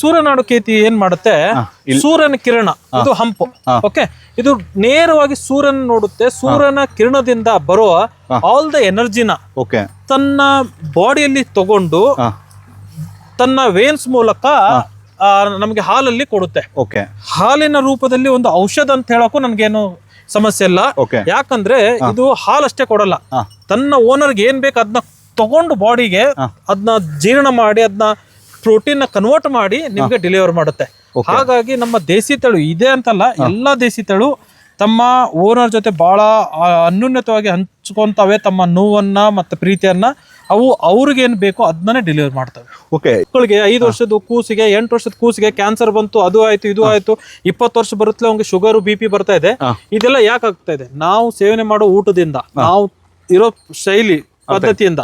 ಸೂರ್ಯನಾಡು ಕೇತಿ ಏನ್ ಮಾಡುತ್ತೆ? ಸೂರ್ಯನ ಕಿರಣ ಇದು ಹಂಪು ಓಕೆ? ಇದು ನೇರವಾಗಿ ಸೂರ್ಯನ ನೋಡುತ್ತೆ. ಸೂರ್ಯನ ಕಿರಣದಿಂದ ಬರುವ ಆಲ್ ದ ಎನರ್ಜಿನ ಓಕೆ. ತನ್ನ ಬಾಡಿಯಲ್ಲಿ ತಗೊಂಡು ತನ್ನ ವೇನ್ಸ್ ಮೂಲಕ ನಮಗೆ ಹಾಲಲ್ಲಿ ಕೊಡುತ್ತೆ. ಓಕೆ. ಹಾಲಿನ ರೂಪದಲ್ಲಿ ಒಂದು ಔಷಧ ಅಂತ ಹೇಳಕ್ಕೂ ನನ್ಗೇನು ಸಮಸ್ಯೆ ಇಲ್ಲ. ಯಾಕಂದ್ರೆ ಇದು ಹಾಲಷ್ಟೇ ಕೊಡಲ್ಲ. ತನ್ನ ಓನರ್ಗೆ ಏನ್ ಬೇಕು ಅದನ್ನ ತಗೊಂಡು ಬಾಡಿಗೆ ಅದನ್ನ ಜೀರ್ಣ ಮಾಡಿ ಅದನ್ನ ಪ್ರೋಟೀನ್ ಕನ್ವರ್ಟ್ ಮಾಡಿ ನಿಮ್ಗೆ ಡೆಲಿವರ್ ಮಾಡುತ್ತೆ. ಹಾಗಾಗಿ ನಮ್ಮ ದೇಸಿ ತಳು ಇದೆ ಅಂತಲ್ಲ ಎಲ್ಲಾ ದೇಸಿ ತಳು ತಮ್ಮ ಓನರ್ ಜೊತೆ ಬಹಳ ಅನ್ಯೂನ್ಯತವಾಗಿ ಹಂಚ್ಕೊಂತವೆ ತಮ್ಮ ನೋವನ್ನ ಮತ್ತೆ ಪ್ರೀತಿಯನ್ನ ಅವು ಅವ್ರಿಗೆ ಏನ್ ಬೇಕೋ ಅದನ್ನೇ ಡೆಲಿವರ್ ಮಾಡ್ತವೆ. ಓಕೆ ಮಕ್ಕಳಿಗೆ ಐದು ವರ್ಷದ ಕೂಸಿಗೆ ಎಂಟು ವರ್ಷದ ಕೂಸಿಗೆ ಕ್ಯಾನ್ಸರ್ ಬಂತು ಅದು ಆಯ್ತು ಇದು ಆಯ್ತು ಇಪ್ಪತ್ತು ವರ್ಷ ಬರುತ್ತಲೇ ಅವ್ನಿಗೆ ಶುಗರ್ ಬಿ ಪಿ ಬರ್ತಾ ಇದೆ. ಇದೆಲ್ಲ ಯಾಕೆ ಆಗ್ತಾ ಇದೆ? ನಾವು ಸೇವನೆ ಮಾಡೋ ಊಟದಿಂದ ನಾವು ಇರೋ ಶೈಲಿ ಪದ್ಧತಿಯಿಂದ.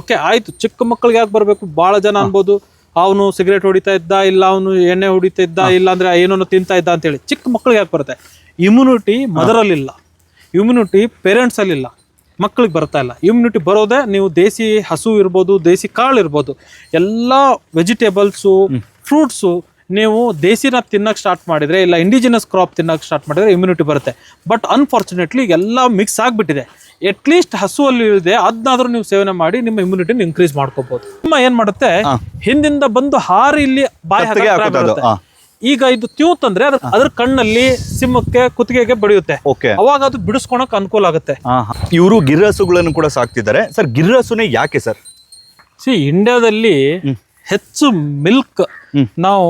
ಓಕೆ ಆಯ್ತು. ಚಿಕ್ಕ ಮಕ್ಕಳಿಗೆ ಯಾಕೆ ಬರಬೇಕು? ಬಹಳ ಜನ ಅನ್ಬೋದು. ಅವನು ಸಿಗರೇಟ್ ಹೊಡಿತಾ ಇದ್ದ ಇಲ್ಲ ಅವನು ಎಣ್ಣೆ ಹೊಡಿತಾ ಇದ್ದ ಇಲ್ಲ ಅಂದ್ರೆ ಏನೋ ತಿಂತಾ ಇದ್ದ ಅಂತೇಳಿ ಚಿಕ್ಕ ಮಕ್ಕಳಿಗೆ ಯಾಕೆ ಬರುತ್ತೆ? ಇಮ್ಯುನಿಟಿ ಮದರಲ್ಲಿಲ್ಲ. ಇಮ್ಯುನಿಟಿ ಪೇರೆಂಟ್ಸ್ ಅಲ್ಲಿಲ್ಲ. ಮಕ್ಕಳಿಗೆ ಬರ್ತಾ ಇಲ್ಲ. ಇಮ್ಯುನಿಟಿ ಬರೋದೇ ನೀವು ದೇಸಿ ಹಸು ಇರ್ಬೋದು ದೇಸಿ ಕಾಳು ಇರ್ಬೋದು. ಎಲ್ಲ ವೆಜಿಟೇಬಲ್ಸು ಫ್ರೂಟ್ಸು ನೀವು ದೇಸಿನ ತಿನ್ನಕ್ಕೆ ಸ್ಟಾರ್ಟ್ ಮಾಡಿದ್ರೆ ಇಲ್ಲ ಇಂಡಿಜಿನಸ್ ಕ್ರಾಪ್ ತಿನ್ನಕ್ಕೆ ಸ್ಟಾರ್ಟ್ ಮಾಡಿದ್ರೆ ಇಮ್ಯುನಿಟಿ ಬರುತ್ತೆ. ಬಟ್ ಅನ್ಫಾರ್ಚುನೇಟ್ಲಿ ಎಲ್ಲ ಮಿಕ್ಸ್ ಆಗಿಬಿಟ್ಟಿದೆ. ಅಟ್ಲೀಸ್ಟ್ ಹಸುವಲ್ಲಿ ಇದೆ ಅದನ್ನಾದ್ರೂ ನೀವು ಸೇವನೆ ಮಾಡಿ ನಿಮ್ಮ ಇಮ್ಯುನಿಟಿನ ಇನ್ಕ್ರೀಸ್ ಮಾಡ್ಕೋಬಹುದು ನಿಮ್ಮ ಏನ್ ಮಾಡುತ್ತೆ? ಹಿಂದಿಂದ ಬಂದು ಹಾರಿ ಇಲ್ಲಿ ಬಾಯಿ. ಈಗ ಇದು ತ್ಯೂತ್ ಅಂದ್ರೆ ಅದ್ರ ಕಣ್ಣಲ್ಲಿ ಸಿಂಹಕ್ಕೆ ಕುತ್ತಿಗೆಗೆ ಬಡಿಯುತ್ತೆ. ಓಕೆ. ಅವಾಗ ಅದು ಬಿಡಿಸ್ಕೊಳಕ್ ಅನುಕೂಲ ಆಗುತ್ತೆ. ಇವರು ಗಿರ್ರಸುಗಳನ್ನು ಕೂಡ ಸಾಕ್ತಿದ್ದಾರೆ. ಸರ್ ಗಿರ್ರಸುನೇ ಯಾಕೆ ಸರ್? ಸಿ ಇಂಡಿಯಾದಲ್ಲಿ ಹೆಚ್ಚು ಮಿಲ್ಕ್ ನಾವು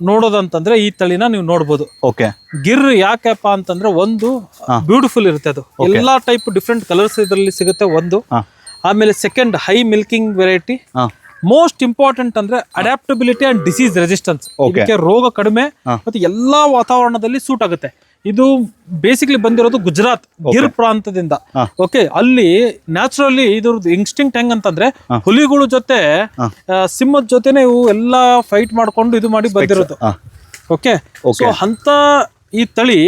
ನೋಡೋದಂತಂದ್ರೆ ಈ ತಳಿನ ನೀವು ನೋಡ್ಬೋದು. ಓಕೆ ಗಿರ್ ಯಾಕೆಪ್ಪ ಅಂತಂದ್ರೆ ಒಂದು ಬ್ಯೂಟಿಫುಲ್ ಇರುತ್ತೆ ಅದು. ಎಲ್ಲಾ ಟೈಪ್ ಡಿಫ್ರೆಂಟ್ ಕಲರ್ಸ್ ಇದರಲ್ಲಿ ಸಿಗುತ್ತೆ ಒಂದು. ಆಮೇಲೆ second high. Milking variety most important ಅಂದ್ರೆ ಅಡಾಪ್ಟಬಿಲಿಟಿ ಅಂಡ್ ಡಿಸೀಸ್ ರೆಸಿಸ್ಟೆನ್ಸ್ ರೋಗ ಕಡಿಮೆ ಮತ್ತೆ ಎಲ್ಲಾ ವಾತಾವರಣದಲ್ಲಿ ಸೂಟ್ ಆಗುತ್ತೆ. ಇದು ಬೇಸಿಕ್ಲಿ ಬಂದಿರೋದು ಗುಜರಾತ್ ಗಿರ್ ಪ್ರಾಂತದಿಂದ ಓಕೆ ಅಲ್ಲಿ ನ್ಯಾಚುರಲಿ ಇದ್ರದ್ದು ಇನ್ಸ್ಟಿಂಕ್ಟ್ ಹೆಂಗ್ ಅಂತಂದ್ರೆ ಹುಲಿಗಳ ಜೊತೆ ಸಿಂಹದ ಜೊತೆನೆ ಇವು ಎಲ್ಲಾ ಫೈಟ್ ಮಾಡ್ಕೊಂಡು ಇದು ಮಾಡಿ ಬಂದಿರೋದು. ಓಕೆ ಸೊ ಅಂತ ಈ ತಳಿ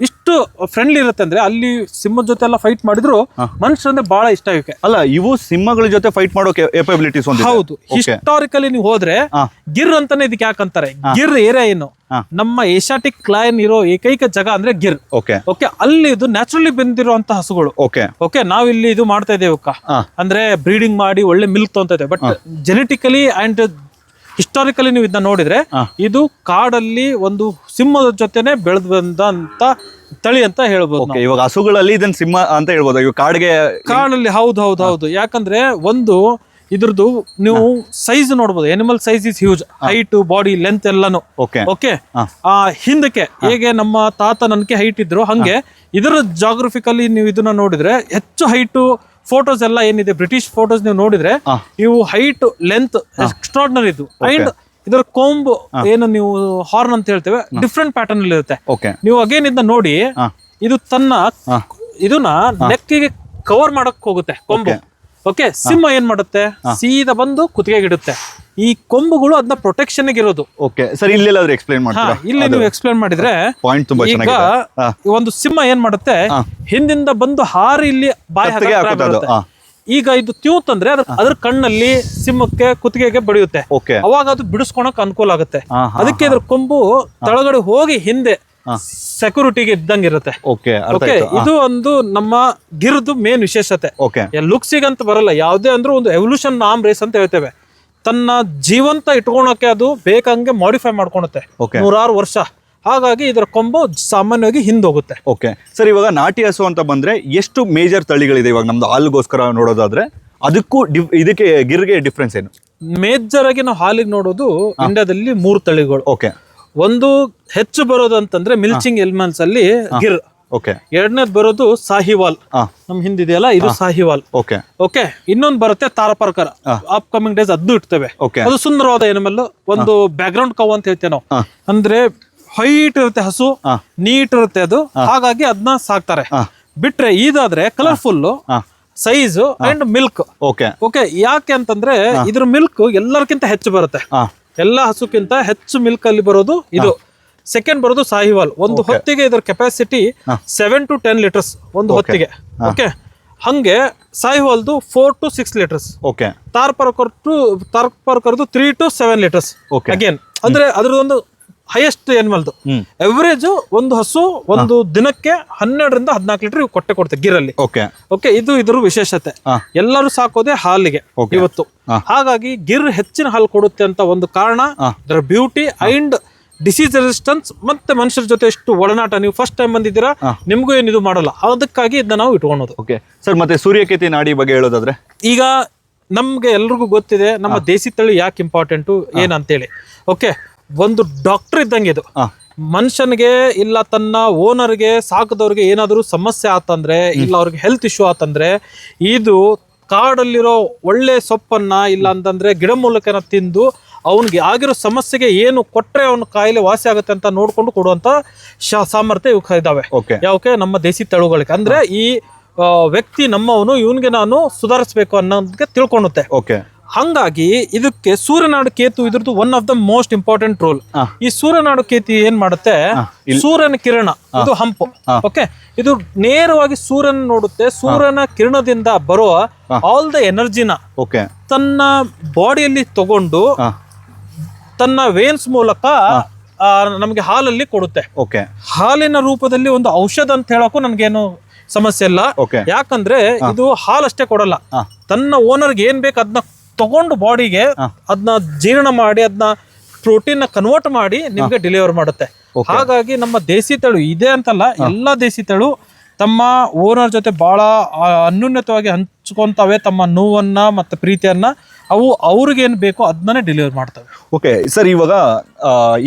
ಇಷ್ಟು ಫ್ರೆಂಡ್ಲಿ ಇರುತ್ತೆ ಅಂದ್ರೆ ಅಲ್ಲಿ ಸಿಂಹದ ಜೊತೆ ಎಲ್ಲ ಫೈಟ್ ಮಾಡಿದ್ರು ಮನುಷ್ಯರಂದ್ರೆ ಬಹಳ ಇಷ್ಟ ಇವಕ್ಕೆ ಅಲ್ಲ ಇವು ಸಿಂಹಗಳ ಜೊತೆ ಫೈಟ್ ಮಾಡೋ ಕೆಪಬಿಲಿಟೀಸ್ ಹೌದು. ಹಿಸ್ಟಾರಿಕಲಿ ನೀವು ಹೋದ್ರೆ ಗಿರ್ ಅಂತಾನೆ ಇದಕ್ಕೆ ಯಾಕಂತಾರೆ ಗಿರ್ ಏರಿಯಾ ಏನು. ನಮ್ಮ ಏಷ್ಯಾಟಿಕ್ ಕ್ಲೈನ್ ಇರೋ ಏಕೈಕ ಜಾಗ ಅಂದ್ರೆ ಗಿರ್. ಓಕೆ. ಓಕೆ ಅಲ್ಲಿ ಇದು ನ್ಯಾಚುರಲಿ ಬಂದಿರುವಂತ ಹಸುಗಳು. ಓಕೆ. ಓಕೆ ನಾವಿಲ್ಲಿ ಇದು ಮಾಡ್ತಾ ಇದ್ದೇವೆ ಅಕ್ಕ. ಅಂದ್ರೆ ಬ್ರೀಡಿಂಗ್ ಮಾಡಿ ಒಳ್ಳೆ ಮಿಲ್ಕ್ ತೊಗೊಂತ ಇದ್ದೇವೆ. ಬಟ್ ಜೆನೆಟಿಕಲಿ ಅಂಡ್ ಹಿಸ್ಟಾರಿಕಲಿ ನೀವು ಇದನ್ನ ನೋಡಿದ್ರೆ ಇದು ಕಾಡಲ್ಲಿ ಒಂದು ಸಿಂಹದ ಜೊತೆನೆ ಬೆಳೆದು ಬಂದಂತ ತಳಿ ಅಂತ ಹೇಳ್ಬೋದು ಇವಾಗ ಹಸುಗಳಲ್ಲಿ ಇದನ್ನ ಸಿಂಹ ಅಂತ ಹೇಳ್ಬೋದು. ಕಾಡಿಗೆ ಕಾಡಲ್ಲಿ ಹೌದು ಹೌದು ಹೌದು. ಯಾಕಂದ್ರೆ ಒಂದು ಇದ್ರದ್ದು ನೀವು ಸೈಜ್ ನೋಡಬಹುದು animal size is huge height body length ಎಲ್ಲಾನು. ಓಕೆ ಓಕೆ ಆ ಹಿಂದಕ್ಕೆ ಹೇಗೆ ನಮ್ಮ ತಾತ ನನ್ಗೆ ಹೈಟ್ ಇದ್ರು ಹಂಗೆ ಇದರ ಜಾಗ್ರಫಿಕಲಿ ನೀವು ಇದನ್ನ ನೋಡಿದ್ರೆ ಹೆಚ್ಚು ಹೈಟ್ ಫೋಟೋಸ್ ಎಲ್ಲ ಏನಿದೆ? ಬ್ರಿಟಿಷ್ ಫೋಟೋಸ್ ನೀವು ನೋಡಿದ್ರೆ ನೀವು ಇವು ಹೈಟ್ ಲೆಂತ್ ಎಕ್ಸ್ಟ್ರಾಡ್ನರಿ ಇದು ಅಂಡ್ ಇದರ ಕೋಂಬ್ ಏನು ನೀವು ಹಾರ್ನ್ ಅಂತ ಹೇಳ್ತೇವೆ ಡಿಫ್ರೆಂಟ್ ಪ್ಯಾಟರ್ನ್ ಅಲ್ಲಿ ಇರುತ್ತೆ. ಓಕೆ ನೀವು ಅಗೇನ್ ಇದನ್ನ ನೋಡಿ ಇದು ತನ್ನ ಇದನ್ನ ನೆಕ್ಕಿಗೆ ಕವರ್ ಮಾಡಕ್ ಹೋಗುತ್ತೆ ಕೊಂಬು ಓಕೆ ಸಿಂಹ ಏನ್ ಮಾಡುತ್ತೆ? ಸೀದಾ ಬಂದು ಕುತ್ತಿಗೆಗಿಡುತ್ತೆ. ಈ ಕೊಂಬುಗಳು ಅದನ್ನ ಪ್ರೊಟೆಕ್ಷನ್ ಇರೋದು. ಓಕೆ ಸರ್ ಇಲ್ಲೆಲ್ಲಾದ್ರೂ ಎಕ್ಸ್ಪ್ಲೈನ್ ಮಾಡ್ತೀರಾ? ಇಲ್ಲಿ ನೀವು ಎಕ್ಸ್ಪ್ಲೈನ್ ಮಾಡಿದ್ರೆ ಪಾಯಿಂಟ್ ತುಂಬಾ ಈಗ ಒಂದು ಸಿಂಹ ಏನ್ ಮಾಡುತ್ತೆ. ಹಿಂದಿಂದ ಬಂದು ಹಾರಿ ಇಲ್ಲಿ ಬಾಯಿ. ಈಗ ಇದು ತ್ಯೂತ್ ಅಂದ್ರೆ ಅದ್ರ ಕಣ್ಣಲ್ಲಿ ಸಿಂಹಕ್ಕೆ ಕುತ್ತಿಗೆಗೆ ಬಡಿಯುತ್ತೆ. ಅವಾಗ ಅದು ಬಿಡಿಸ್ಕೊಳಕ್ ಅನುಕೂಲ ಆಗುತ್ತೆ. ಅದಕ್ಕೆ ಇದ್ರ ಕೊಂಬು ತಳಗಡೆ ಹೋಗಿ ಹಿಂದೆ ಸೆಕ್ಯೂರಿಟಿಗೆ ಇದ್ದಂಗೆ ಇರುತ್ತೆ. ಓಕೆ ಇದು ಒಂದು ನಮ್ಮ ಗಿರ್ದು ಮೇನ್ ವಿಶೇಷತೆ. ಓಕೆ ಅಂತ ಬರಲ್ಲ ಯಾವುದೇ ಅಂದ್ರೆ ಒಂದು ಎವಲ್ಯೂಷನ್ ನಾಮ್ ರೇಸ್ ಅಂತ ಹೇಳ್ತೇವೆ. ತನ್ನ ಜೀವಂತ ಇಟ್ಕೊಳಕ್ಕೆ ಅದು ಬೇಕಂಗೆ ಮಾಡಿಫೈ ಮಾಡ್ಕೊಳುತ್ತೆ. ನೂರಾರು ವರ್ಷ. ಹಾಗಾಗಿ ಇದರ ಕೊಂಬು ಸಾಮಾನ್ಯವಾಗಿ ಹಿಂದೋಗುತ್ತೆ. ಓಕೆ ಸರ್ ಇವಾಗ ನಾಟಿ ಹಸು ಅಂತ ಬಂದ್ರೆ ಎಷ್ಟು ಮೇಜರ್ ತಳಿಗಳಿದೆ? ಇವಾಗ ನಮ್ದು ಹಾಲಿಗೋಸ್ಕರ ನೋಡೋದಾದ್ರೆ ಅದಕ್ಕೂ ಇದಕ್ಕೆ ಗಿರ್ಗೆ ಡಿಫ್ರೆನ್ಸ್ ಏನು? ಮೇಜರ್ ಆಗಿ ನಾವು ಹಾಲಿಗೆ ನೋಡೋದು ಇಂಡಿಯಾದಲ್ಲಿ ಮೂರು ತಳಿಗಳು. ಓಕೆ ಒಂದು ಹೆಚ್ಚು ಬರೋದು ಅಂತಂದ್ರೆ ಮಿಲ್ಚಿಂಗ್ ಎಲಿಮೆಂಟ್ಸ್ ಅಲ್ಲಿ ಗಿರ್. ಓಕೆ. ಎರಡನೇದು ಬರೋದು ಸಾಹಿವಾಲ್. ನಮ್ ಹಿಂದಿದೆಯಲ್ಲ ಇದು ಸಾಹಿವಾಲ್. ಓಕೆ. ಓಕೆ ಇನ್ನೊಂದು ಬರುತ್ತೆ ತಾರಪರ್ಕರ. ಅಪ್ ಕಮಿಂಗ್ ಡೇಸ್ ಅದು ಇಡ್ತೇವೆ ಓಕೆ. ಅದು ಸುಂದರವಾದ ಎನಿಮಲ್ ಒಂದು ಬ್ಯಾಕ್ ಗ್ರೌಂಡ್ ಕವ್ ಅಂತ ಹೇಳ್ತೇವೆ ನಾವು. ಅಂದ್ರೆ ಹೈಟ್ ಇರುತ್ತೆ ಹಸು. ನೀಟ್ ಇರುತ್ತೆ ಅದು. ಹಾಗಾಗಿ ಅದನ್ನ ಸಾಕ್ತಾರೆ. ಬಿಟ್ರೆ ಇದಾದ್ರೆ colourful size and milk okay. Okay ಯಾಕೆ ಅಂತಂದ್ರೆ ಇದ್ರ ಮಿಲ್ಕ್ ಎಲ್ಲರಿಗಿಂತ ಹೆಚ್ಚು ಬರುತ್ತೆ. ಎಲ್ಲ ಹಸುಕ್ಕಿಂತ ಹೆಚ್ಚು ಮಿಲ್ಕ್ ಅಲ್ಲಿ ಬರೋದು ಇದು. ಸೆಕೆಂಡ್ ಬರೋದು ಸಾಹಿವಾಲ್. ಒಂದು ಹೊತ್ತಿಗೆ ಇದರ capacity seven to ten litres ಒಂದು ಹೊತ್ತಿಗೆ. ಓಕೆ ಹಂಗೆ ಸಾಹಿವಾಲ್ದು four to six litres okay Tharparkar to ತಾರ್ಪರ್ಕರ್ದು three to seven litres okay again ಅಂದ್ರೆ ಅದ್ರದೊಂದು ಹೈಯೆಸ್ಟ್ ಎನಿಮಲ್ದು ಎವರೇಜ್ ಒಂದು ಹಸು ಒಂದು ದಿನಕ್ಕೆ ಹನ್ನೆರಡರಿಂದ ಹದಿನಾಲ್ಕು ಲೀಟರ್ ಕೊಟ್ಟೆ ಕೊಡ್ತೇವೆ ಗಿರಲ್ಲಿ. ಓಕೆ ಓಕೆ ಇದು ಇದ್ರ ವಿಶೇಷತೆ. ಎಲ್ಲರೂ ಸಾಕೋದೆ ಹಾಲಿಗೆ. ಇವತ್ತು. ಹಾಗಾಗಿ ಗಿರ್ ಹೆಚ್ಚಿನ ಹಾಲು ಕೊಡುತ್ತೆ ಅಂತ ಒಂದು ಕಾರಣ ದರ್ ಅದರ ಬ್ಯೂಟಿ ಅಂಡ್ ಡಿಸೀಸ್ ರೆಸಿಸ್ಟೆನ್ಸ್ ಮತ್ತೆ ಮನುಷ್ಯರ ಜೊತೆ ಎಷ್ಟು ಒಡನಾಟ. ನೀವು ಫಸ್ಟ್ ಟೈಮ್ ಬಂದಿದ್ದೀರಾ. ನಿಮಗೂ ಏನು ಇದು ಮಾಡಲ್ಲ. ಅದಕ್ಕಾಗಿ ಇದನ್ನ ನಾವು ಇಟ್ಕೊಳೋದು. ಓಕೆ ಸರ್ ಮತ್ತೆ ಸೂರ್ಯಕೇತಿ ನಾಡಿ ಬಗ್ಗೆ ಹೇಳೋದಾದ್ರೆ? ಈಗ ನಮ್ಗೆ ಎಲ್ರಿಗೂ ಗೊತ್ತಿದೆ ನಮ್ಮ ದೇಸಿ ತಳಿ ಯಾಕೆ ಇಂಪಾರ್ಟೆಂಟು ಏನಂತೇಳಿ. ಓಕೆ ಒಂದು ಡಾಕ್ಟರ್ ಇದ್ದಂಗೆ ಇದು. ಮನುಷ್ಯನಿಗೆ ಇಲ್ಲ ತನ್ನ ಓನರ್ಗೆ ಸಾಕದವ್ರಿಗೆ ಏನಾದರೂ ಸಮಸ್ಯೆ ಆತಂದ್ರೆ ಇಲ್ಲ ಅವ್ರಿಗೆ ಹೆಲ್ತ್ ಇಶ್ಯೂ ಆತಂದ್ರೆ ಇದು ಕಾಡಲ್ಲಿರೋ ಒಳ್ಳೆ ಸೊಪ್ಪನ್ನ ಇಲ್ಲ ಅಂತಂದ್ರೆ ಗಿಡಮೂಲಿಕೆನ ತಿಂದು ಅವನಿಗೆ ಆಗಿರೋ ಸಮಸ್ಯೆಗೆ ಏನು ಕೊಟ್ಟರೆ ಅವನ ಕಾಯಿಲೆ ವಾಸಿ ಆಗುತ್ತೆ ಅಂತ ನೋಡ್ಕೊಂಡು ಕೊಡುವಂತ ಶ- ಸಾಮರ್ಥ್ಯ ಇವಕ್ಕೆ ಇದಾವೆ ಯಾವಕ್ಕೆ ನಮ್ಮ ದೇಸಿ ತಳುಗಳಿಗೆ. ಅಂದ್ರೆ ಈ ವ್ಯಕ್ತಿ ನಮ್ಮವನು ಇವನ್ಗೆ ನಾನು ಸುಧಾರಿಸ್ಬೇಕು ಅನ್ನೋದಕ್ಕೆ ತಿಳ್ಕೊಳುತ್ತೆ ಓಕೆ ಹಂಗಾಗಿ ಇದಕ್ಕೆ ಸೂರ್ಯನಾಡು ಕೇತು ಇದ್ರದ್ದು one of the most important role ಈ ಸೂರ್ಯನಾಡು ಕೇತು ಏನ್ ಮಾಡುತ್ತೆ? ಸೂರ್ಯನ ಕಿರಣ. ಇದು ಹಂಪು. ಓಕೆ? ಇದು ನೇರವಾಗಿ ಸೂರ್ಯನ ನೋಡುತ್ತೆ. ಸೂರ್ಯನ ಕಿರಣದಿಂದ ಬರುವ. ಆಲ್ ದ ಎನರ್ಜಿನ ಓಕೆ. ತನ್ನ ಬಾಡಿಯಲ್ಲಿ ತಗೊಂಡು ತನ್ನ ವೇನ್ಸ್ ಮೂಲಕ ನಮಗೆ ಹಾಲಲ್ಲಿ ಕೊಡುತ್ತೆ. ಓಕೆ. ಹಾಲಿನ ರೂಪದಲ್ಲಿ ಒಂದು ಔಷಧ ಅಂತ ಹೇಳಕ್ಕೂ ನನ್ಗೇನು ಸಮಸ್ಯೆ ಇಲ್ಲ. ಯಾಕಂದ್ರೆ ಇದು ಹಾಲಷ್ಟೇ ಕೊಡಲ್ಲ. ತನ್ನ ಓನರ್ಗೆ ಏನ್ ಬೇಕು ಅದನ್ನ ತಗೊಂಡು ಬಾಡಿಗೆ ಅದನ್ನ ಜೀರ್ಣ ಮಾಡಿ ಅದನ್ನ ಪ್ರೋಟೀನ್ ಕನ್ವರ್ಟ್ ಮಾಡಿ ನಿಮ್ಗೆ ಡೆಲಿವರ್ ಮಾಡುತ್ತೆ. ಹಾಗಾಗಿ ನಮ್ಮ ದೇಸಿ ತಳು ಇದೆ ಅಂತಲ್ಲ ಎಲ್ಲಾ ದೇಸಿ ತಳು ತಮ್ಮ ಓನರ್ ಜೊತೆ ಬಹಳ ಅನ್ಯೂನ್ಯತವಾಗಿ ಹಂಚ್ಕೊಂತವೆ ತಮ್ಮ ನೋವನ್ನ ಮತ್ತೆ ಪ್ರೀತಿಯನ್ನ ಅವು ಅವ್ರಿಗೇನು ಏನ್ ಬೇಕೋ ಅದನ್ನೇ ಡೆಲಿವರ್ ಮಾಡ್ತವೆ. ಓಕೆ ಸರ್ ಇವಾಗ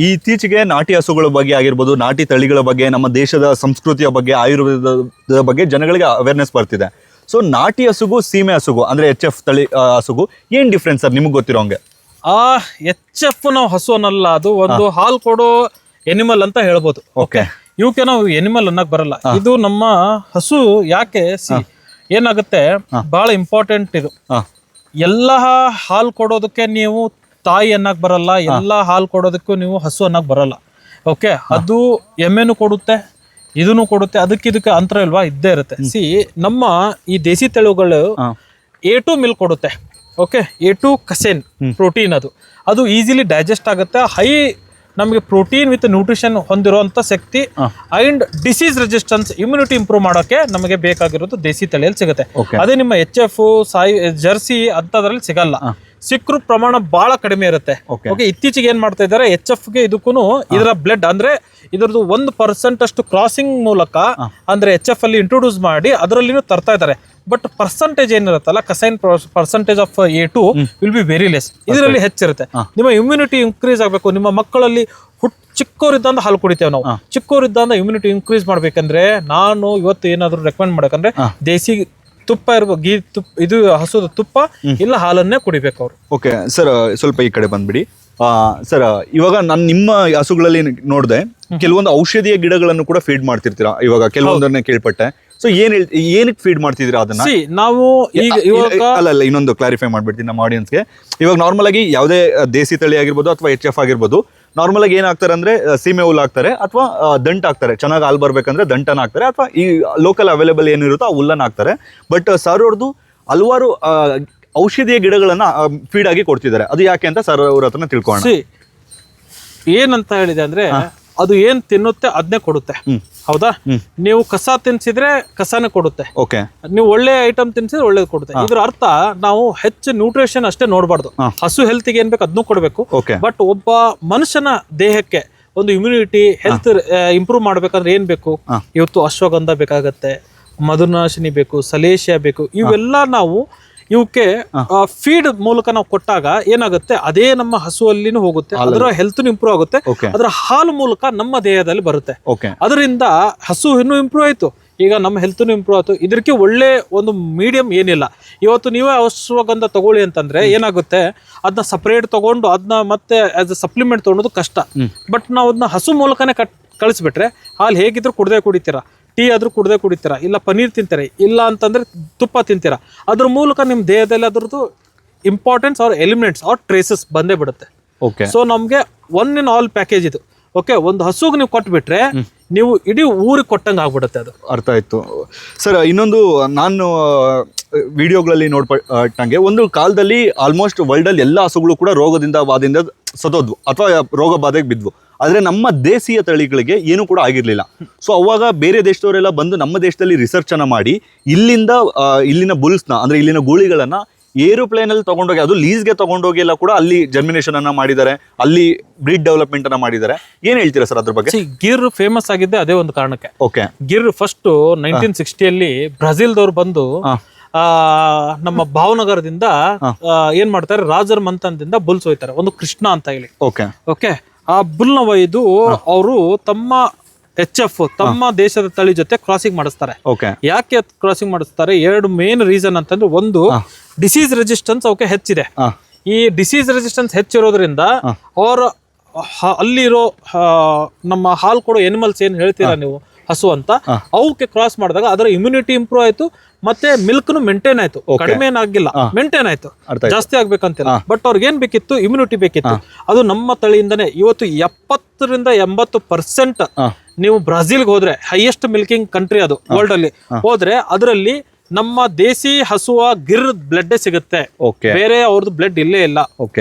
ಈ ಇತ್ತೀಚೆಗೆ ನಾಟಿ ಹಸುಗಳ ಬಗ್ಗೆ ಆಗಿರ್ಬೋದು ನಾಟಿ ತಳಿಗಳ ಬಗ್ಗೆ ನಮ್ಮ ದೇಶದ ಸಂಸ್ಕೃತಿಯ ಬಗ್ಗೆ ಆಯುರ್ವೇದದ ಬಗ್ಗೆ ಜನಗಳಿಗೆ ಅವೇರ್ನೆಸ್ ಬರ್ತಿದೆ. ಸೊ ನಾಟಿ ಹಸುಗು ಸೀಮೆ ಹಸುಗು ಅಂದ್ರೆ ಎಚ್ ಎಫ್ ತಳಿ ಹಸುಗು ಏನ್ ಡಿಫ್ರೆನ್ಸ್ ಸರ್ ನಿಮಗೆ ಗೊತ್ತಿರೋಂಗೆ ಆ ಎಚ್ ಎಫ್ ನಾವು ಹಸು ಅನ್ನಲ್ಲ ಅದು ಒಂದು ಹಾಲು ಕೊಡೋ ಎನಿಮಲ್ ಅಂತ ಹೇಳ್ಬೋದು. ಓಕೆ ಇವಕ್ಕೆ ನಾವು ಎನಿಮಲ್ ಅನ್ನಕ್ ಬರಲ್ಲ. ಇದು ನಮ್ಮ ಹಸು ಯಾಕೆ ಸಿ? ಏನಾಗುತ್ತೆ? ಬಹಳ ಇಂಪಾರ್ಟೆಂಟ್ ಇದು. ಎಲ್ಲ ಹಾಲು ಕೊಡೋದಕ್ಕೆ ನೀವು ತಾಯಿ ಅನ್ನಕ್ ಬರಲ್ಲ ಎಲ್ಲ ಹಾಲು ಕೊಡೋದಕ್ಕೂ ನೀವು ಹಸು ಅನ್ನಕ್ ಬರಲ್ಲ. ಓಕೆ ಅದು ಎಮ್ಮೆನು ಕೊಡುತ್ತೆ ಇದನ್ನು ಕೊಡುತ್ತೆ ಅದಕ್ಕೆ ಇದಕ್ಕೆ ಅಂತರ ಇಲ್ವಾ? ಇದ್ದೇ ಇರುತ್ತೆ. ಸಿ ನಮ್ಮ ಈ ದೇಸಿ ತೆಳುಗಳು ಎ ಟು ಮಿಲ್ ಕೊಡುತ್ತೆ. Okay A two casein protein ಅದು. ಅದು ಈಸಿಲಿ ಡೈಜೆಸ್ಟ್ ಆಗುತ್ತೆ. ಹೈ ನಮಗೆ ಪ್ರೋಟೀನ್ ವಿತ್ ನ್ಯೂಟ್ರಿಷನ್ ಹೊಂದಿರುವಂಥ ಶಕ್ತಿ and disease resistance immunity improve ಮಾಡೋಕೆ ನಮಗೆ ಬೇಕಾಗಿರೋದು ದೇಸಿ ತಳಿಯಲ್ಲಿ ಸಿಗುತ್ತೆ. ಅದೇ ನಿಮ್ಮ ಎಚ್ ಎಫ್ ಸಾಯಿ ಜರ್ಸಿ ಅಂಥದ್ರಲ್ಲಿ ಸಿಗಲ್ಲ. ಸಿಕ್ಕರು ಪ್ರಮಾಣ ಬಹಳ ಕಡಿಮೆ ಇರುತ್ತೆ. ಓಕೆ ಇತ್ತೀಚೆಗೆ ಏನ್ ಮಾಡ್ತಾ ಇದ್ದಾರೆ? ಎಚ್ ಎಫ್ಗೆ ಇದಕ್ಕೂ ಇದರ ಬ್ಲಡ್ ಅಂದ್ರೆ ಇದರದ್ದು ಒಂದು ಪರ್ಸೆಂಟ್ ಅಷ್ಟು ಕ್ರಾಸಿಂಗ್ ಮೂಲಕ ಅಂದ್ರೆ ಎಚ್ ಎಫ್ ಅಲ್ಲಿ ಇಂಟ್ರೊಡ್ಯೂಸ್ ಮಾಡಿ ಅದರಲ್ಲಿನೂ ತರ್ತಾ ಇದ್ದಾರೆ. But percentage ಏನಿರುತ್ತಲ್ಲ casein percentage of A two will be very less ಇದರಲ್ಲಿ ಹೆಚ್ಚಿರುತ್ತೆ. ನಿಮ್ಮ ಇಮ್ಯುನಿಟಿ ಇನ್ಕ್ರೀಸ್ ಆಗಬೇಕು. ನಿಮ್ಮ ಮಕ್ಕಳಲ್ಲಿ ಹುಟ್ ಚಿಕ್ಕವರಿದ್ದಂದ ಹಾಲು ಕುಡಿತೇವೆ ನಾವು. ಚಿಕ್ಕವರಿದ್ದಂದ ಇಮ್ಯುನಿಟಿ ಇನ್ಕ್ರೀಸ್ ಮಾಡ್ಬೇಕಂದ್ರೆ ನಾನು ಇವತ್ತು ಏನಾದರೂ ರೆಕಮೆಂಡ್ ಮಾಡಬೇಕಂದ್ರೆ ದೇಸಿ ತುಪ್ಪ ಇರ್ಬೇಕು ಗೀ ತುಪ್ಪ ಇದು ಹಸುದ ತುಪ್ಪ ಇಲ್ಲ ಹಾಲನ್ನೇ ಕುಡಿಬೇಕು ಅವರು. ಓಕೆ ಸರ್ ಸ್ವಲ್ಪ ಈ ಕಡೆ ಬಂದ್ಬಿಡಿ. ಸರ್ ಇವಾಗ ನಾನು ನಿಮ್ಮ ಹಸುಗಳಲ್ಲಿ ನೋಡಿದೆ ಕೆಲವೊಂದು ಔಷಧೀಯ ಗಿಡಗಳನ್ನು ಕೂಡ ಫೀಡ್ ಮಾಡ್ತಿರ್ತೀರಾ? ಇವಾಗ ಕೆಲವೊಂದನ್ನ ಕೇಳ್ಪಟ್ಟೆ. ಸೊ ಏನ್ ಏನಕ್ಕೆ ಫೀಡ್ ಮಾಡ್ತಿದ್ದೀರಾ ಅದನ್ನ? ನಾವು ಈಗ ಇವಾಗ ಅಲ್ಲ ಅಲ್ಲ ಇನ್ನೊಂದು ಕ್ಲಾರಿಫೈ ಮಾಡ್ಬಿಡ್ತೀನಿ ನಮ್ಮ ಆಡಿಯನ್ಸ್ಗೆ ಇವಾಗ ನಾರ್ಮಲ್ ಆಗಿ ಯಾವುದೇ ದೇಸಿ ತಳಿ ಆಗಿರ್ಬೋದು ಅಥವಾ ಎಚ್ ಎಫ್ ಆಗಿರ್ಬೋದು ನಾರ್ಮಲ್ ಆಗಿ ಏನಾಗ್ತಾರೆ ಅಂದ್ರೆ ಸೀಮೆ ಹುಲ್ ಹಾಕ್ತಾರೆ ಅಥವಾ ದಂಟ್ ಹಾಕ್ತಾರೆ. ಚೆನ್ನಾಗಿ ಹಾಲು ಬರ್ಬೇಕಂದ್ರೆ ದಂಟನ ಹಾಕ್ತಾರೆ ಅಥವಾ ಈ ಲೋಕಲ್ ಅವೈಲೇಬಲ್ ಏನಿರುತ್ತೋ ಆ ಹುಲ್ಲನ್ನು ಹಾಕ್ತಾರೆ. ಬಟ್ ಸರ್ ಅವ್ರದ್ದು ಹಲವಾರು ಔಷಧೀಯ ಗಿಡಗಳನ್ನ ಫೀಡ್ ಆಗಿ ಕೊಡ್ತಿದ್ದಾರೆ. ಅದು ಯಾಕೆ ಅಂತ ಸರ್ ಅವ್ರ ಹತ್ರನ ತಿಳ್ಕೊಳ್ಳೋಣ. ಸಿ ಏನಂತ ಹೇಳಿದೆ ಅಂದ್ರೆ ಅದು ಏನು ತಿನ್ನುತ್ತೆ ಅದನ್ನೇ ಕೊಡುತ್ತೆ. ಹೌದಾ? ನೀವು ಕಸ ತಿನ್ಸಿದ್ರೆ ಕಸನೇ ಕೊಡುತ್ತೆ. ಓಕೆ. ನೀವು ಒಳ್ಳೆ ಐಟಮ್ ತಿನ್ಸಿದ್ರೆ ಒಳ್ಳೇದು ಕೊಡುತ್ತೆ. ಇದ್ರ ಅರ್ಥ ನಾವು ಹೆಚ್ಚು ನ್ಯೂಟ್ರಿಷನ್ ಅಷ್ಟೇ ನೋಡಬಾರ್ದು. ಹಸು ಹೆಲ್ತ್ಗೆ ಏನ್ ಬೇಕು ಅದನ್ನು ಕೊಡಬೇಕು. ಬಟ್ ಒಬ್ಬ ಮನುಷ್ಯನ ದೇಹಕ್ಕೆ ಒಂದು ಇಮ್ಯುನಿಟಿ ಹೆಲ್ತ್ ಇಂಪ್ರೂವ್ ಮಾಡ್ಬೇಕಂದ್ರೆ ಏನ್ ಬೇಕು? ಇವತ್ತು ಅಶ್ವಗಂಧ ಬೇಕಾಗತ್ತೆ ಮಧುನಾಶಿನಿ ಬೇಕು ಸಲೇಶಿಯ ಬೇಕು ಇವೆಲ್ಲ ನಾವು ಇವಕ್ಕೆ ಫೀಡ್ ಮೂಲಕ ನಾವು ಕೊಟ್ಟಾಗ ಏನಾಗುತ್ತೆ? ಅದೇ ನಮ್ಮ ಹಸುವಲ್ಲಿನೂ ಹೋಗುತ್ತೆ. ಅದರ ಹೆಲ್ತ್ ಇಂಪ್ರೂವ್ ಆಗುತ್ತೆ. ಅದರ ಹಾಲು ಮೂಲಕ ನಮ್ಮ ದೇಹದಲ್ಲಿ ಬರುತ್ತೆ. ಅದರಿಂದ ಹಸು ಇನ್ನೂ ಇಂಪ್ರೂವ್ ಆಯ್ತು. ಈಗ ನಮ್ಮ ಹೆಲ್ತ್ನು ಇಂಪ್ರೂವ್ ಆಯ್ತು. ಇದಕ್ಕೆ ಒಳ್ಳೆ ಒಂದು ಮೀಡಿಯಂ ಏನಿಲ್ಲ. ಇವತ್ತು ನೀವೇ ಅಶ್ವಗಂಧ ತಗೊಳ್ಳಿ ಅಂತಂದ್ರೆ ಏನಾಗುತ್ತೆ? ಅದನ್ನ ಸಪ್ರೇಟ್ ತಗೊಂಡು ಅದನ್ನ ಮತ್ತೆ ಆಸ್ ಅ ಸಪ್ಲಿಮೆಂಟ್ ತಗೊಳ್ಳೋದು ಕಷ್ಟ. ಬಟ್ ನಾವು ಅದನ್ನ ಹಸು ಮೂಲಕನೇ ಕಟ್ ಕಳಿಸ್ಬಿಟ್ರೆ ಹಾಲು ಹೇಗಿದ್ರು ಕುಡ್ದೇ ಕುಡಿತೀರಾ. ಟೀ ಆದರೂ ಕುಡ್ದೆ ಕುಡಿತೀರಾ? ಇಲ್ಲ ಪನ್ನೀರ್ ತಿಂತೀರ? ಇಲ್ಲ ಅಂತಂದರೆ ತುಪ್ಪ ತಿಂತೀರಾ? ಅದ್ರ ಮೂಲಕ ನಿಮ್ಮ ದೇಹದಲ್ಲಿ ಅದ್ರದ್ದು ಇಂಪಾರ್ಟೆನ್ಸ್ ಅವ್ರ ಎಲಿಮೆಂಟ್ಸ್ ಅವ್ರ ಟ್ರೇಸಸ್ ಬಂದೇ ಬಿಡುತ್ತೆ. ಓಕೆ ಸೊ ನಮಗೆ ಒನ್ ಇನ್ ಆಲ್ ಪ್ಯಾಕೇಜ್ ಇದು. ಓಕೆ ಒಂದು ಹಸುಗೆ ನೀವು ಕೊಟ್ಬಿಟ್ರೆ ನೀವು ಇಡೀ ಊರಿಗೆ ಕೊಟ್ಟಂಗೆ ಆಗ್ಬಿಡುತ್ತೆ ಅದು. ಅರ್ಥ ಆಯಿತು. ಸರ್ ಇನ್ನೊಂದು ನಾನು ವಿಡಿಯೋಗಳಲ್ಲಿ ನೋಡ್ಪಟ್ಟಂಗೆ ಒಂದು ಕಾಲದಲ್ಲಿ ಆಲ್ಮೋಸ್ಟ್ ವರ್ಲ್ಡಲ್ಲಿ ಎಲ್ಲ ಹಸುಗಳು ಕೂಡ ರೋಗದಿಂದ ಬಾಧೆಯಿಂದ ಸತ್ತೋದ್ವು ಅಥವಾ ರೋಗ ಬಾಧೆಗೆ ಬಿದ್ವು. ಆದರೆ ನಮ್ಮ ದೇಶೀಯ ತಳಿಗಳಿಗೆ ಏನೂ ಕೂಡ ಆಗಿರಲಿಲ್ಲ. ಸೊ ಅವಾಗ ಬೇರೆ ದೇಶದವರೆಲ್ಲ ಬಂದು ನಮ್ಮ ದೇಶದಲ್ಲಿ ರಿಸರ್ಚನ್ನು ಅನ್ನ ಮಾಡಿ ಇಲ್ಲಿಂದ ಇಲ್ಲಿನ ಬುಲ್ಸ್ನ ಅಂದರೆ ಇಲ್ಲಿನ ಗೂಳಿಗಳನ್ನು ಏರೋಪ್ಲೇನಲ್ಲಿ ತೊಗೊಂಡೋಗಿ ಅದು ಲೀಸ್ಗೆ ತೊಗೊಂಡೋಗಿ ಎಲ್ಲ ಕೂಡ ಅಲ್ಲಿ ಜರ್ಮಿನೇಷನ್ ಅನ್ನ ಮಾಡಿದ್ದಾರೆ ಅಲ್ಲಿ ಬ್ರೀಡ್ ಡೆವಲಪ್ಮೆಂಟ್ ಅನ್ನ ಮಾಡಿದ್ದಾರೆ. ಏನು ಹೇಳ್ತೀರಾ ಸರ್ ಅದ್ರ ಬಗ್ಗೆ? ಗಿರ್ ಫೇಮಸ್ ಆಗಿದ್ದೆ ಅದೇ ಒಂದು ಕಾರಣಕ್ಕೆ. ಓಕೆ ಗಿರ್ ಫಸ್ಟ್ ನೈನ್ಟೀನ್ ಸಿಕ್ಸ್ಟಿಯಲ್ಲಿ ಬ್ರೆಜಿಲ್ದವ್ರು ಬಂದು. ಆ, ನಮ್ಮ ಭಾವನಗರದಿಂದ ಏನ್ ಮಾಡ್ತಾರೆ ರಾಜರ್ ಮಂತನದಿಂದ ಬುಲ್ಸ್ ಹೋಯ್ತಾರೆ ಒಂದು ಕೃಷ್ಣ ಅಂತ ಹೇಳಿ. ಓಕೆ. ಓಕೆ? ಆ ಬುಲ್ನ ಒಯ್ದು ಅವರು ತಮ್ಮ ಎಚ್ ಎಫ್ ತಮ್ಮ ದೇಶದ ತಳಿ ಜೊತೆ ಕ್ರಾಸಿಂಗ್ ಮಾಡಿಸ್ತಾರೆ. ಓಕೆ. ಯಾಕೆ ಕ್ರಾಸಿಂಗ್ ಮಾಡಿಸ್ತಾರೆ? ಎರಡು ಮೇನ್ ರೀಸನ್ ಅಂತಂದ್ರೆ ಒಂದು ಡಿಸೀಸ್ ರೆಸಿಸ್ಟೆನ್ಸ್ ಅವಕ್ಕೆ ಹೆಚ್ಚಿದೆ. ಈ ಡಿಸೀಸ್ ರೆಸಿಸ್ಟೆನ್ಸ್ ಹೆಚ್ಚಿರೋದ್ರಿಂದ ಅವರ ಅಲ್ಲಿರೋ ನಮ್ಮ ಹಾಲ್ ಕೊಡೋ ಎನಿಮಲ್ಸ್ ಏನ್ ಹೇಳ್ತೀರಾ ನೀವು? ಹಸು ಅಂತ. ಅವಕ್ಕೆ ಕ್ರಾಸ್ ಮಾಡಿದಾಗ ಅದರ ಇಮ್ಯುನಿಟಿ ಇಂಪ್ರೂವ್ ಆಯ್ತು ಮತ್ತೆ ಮಿಲ್ಕ್ನು ಮೇಂಟೈನ್ ಆಯ್ತು. ಕಡಿಮೆ ಏನಾಗಿಲ್ಲ ಮೇಂಟೈನ್ ಆಯ್ತು. ಜಾಸ್ತಿ ಆಗ್ಬೇಕಂತಿಲ್ಲ. ಬಟ್ ಅವ್ರಿಗೆ ಏನ್ ಬೇಕಿತ್ತು? ಇಮ್ಯುನಿಟಿ ಬೇಕಿತ್ತು. ಅದು ನಮ್ಮ ತಳಿಯಿಂದನೇ. ಇವತ್ತು ಎಪ್ಪತ್ತರಿಂದ ಎಂಬತ್ತು ಪರ್ಸೆಂಟ್. ನೀವು ಬ್ರೆಜಿಲ್ಗೆ ಹೋದ್ರೆ ಹೈಯೆಸ್ಟ್ ಮಿಲ್ಕಿಂಗ್ ಕಂಟ್ರಿ ಅದು ವರ್ಲ್ಡ್ ಅಲ್ಲಿ. ಹೋದ್ರೆ ಅದರಲ್ಲಿ ನಮ್ಮ ದೇಸಿ ಹಸುವ ಗಿರ್ ಬ್ಲಡ್ ಸಿಗುತ್ತೆ. ಬೇರೆ ಅವ್ರದ್ದು ಬ್ಲಡ್ ಇಲ್ಲೇ ಇಲ್ಲ.